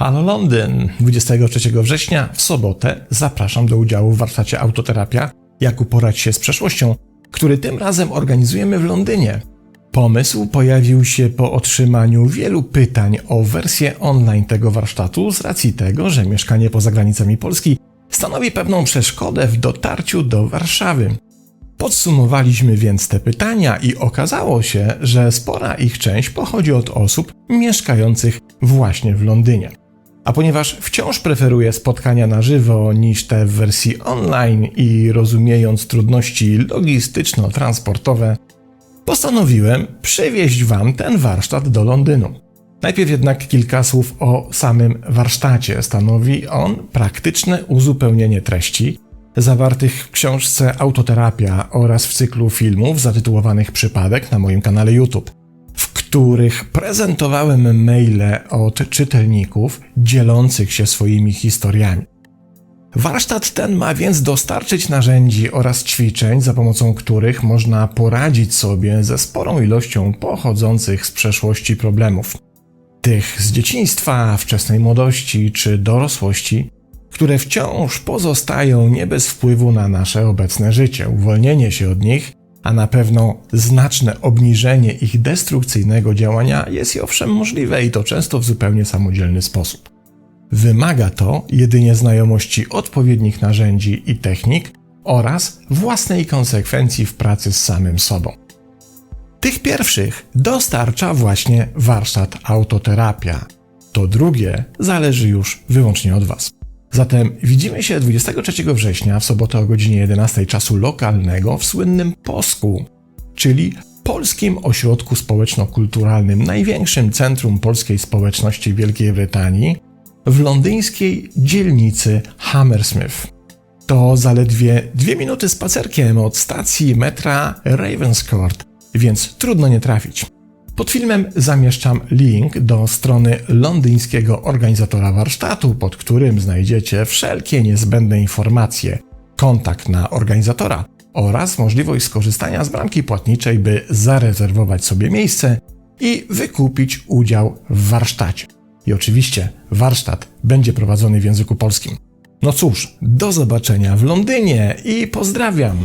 Halo Londyn! 23 września w sobotę zapraszam do udziału w warsztacie Autoterapia Jak uporać się z przeszłością, który tym razem organizujemy w Londynie. Pomysł pojawił się po otrzymaniu wielu pytań o wersję online tego warsztatu z racji tego, że mieszkanie poza granicami Polski stanowi pewną przeszkodę w dotarciu do Warszawy. Podsumowaliśmy więc te pytania i okazało się, że spora ich część pochodzi od osób mieszkających właśnie w Londynie. A ponieważ wciąż preferuję spotkania na żywo niż te w wersji online i rozumiejąc trudności logistyczno-transportowe, postanowiłem przywieźć Wam ten warsztat do Londynu. Najpierw jednak kilka słów o samym warsztacie. Stanowi on praktyczne uzupełnienie treści zawartych w książce Autoterapia oraz w cyklu filmów zatytułowanych Przypadek na moim kanale YouTube, których prezentowałem maile od czytelników dzielących się swoimi historiami. Warsztat ten ma więc dostarczyć narzędzi oraz ćwiczeń, za pomocą których można poradzić sobie ze sporą ilością pochodzących z przeszłości problemów. Tych z dzieciństwa, wczesnej młodości czy dorosłości, które wciąż pozostają nie bez wpływu na nasze obecne życie. Uwolnienie się od nich, a na pewno znaczne obniżenie ich destrukcyjnego działania jest i owszem możliwe i to często w zupełnie samodzielny sposób. Wymaga to jedynie znajomości odpowiednich narzędzi i technik oraz własnej konsekwencji w pracy z samym sobą. Tych pierwszych dostarcza właśnie warsztat autoterapia. To drugie zależy już wyłącznie od Was. Zatem widzimy się 23 września w sobotę o godzinie 11 czasu lokalnego w słynnym Posku, czyli Polskim Ośrodku Społeczno-Kulturalnym, największym centrum polskiej społeczności Wielkiej Brytanii, w londyńskiej dzielnicy Hammersmith. To zaledwie dwie minuty spacerkiem od stacji metra Ravenscourt, więc trudno nie trafić. Pod filmem zamieszczam link do strony londyńskiego organizatora warsztatu, pod którym znajdziecie wszelkie niezbędne informacje, kontakt na organizatora oraz możliwość skorzystania z bramki płatniczej, by zarezerwować sobie miejsce i wykupić udział w warsztacie. I oczywiście warsztat będzie prowadzony w języku polskim. No cóż, do zobaczenia w Londynie i pozdrawiam!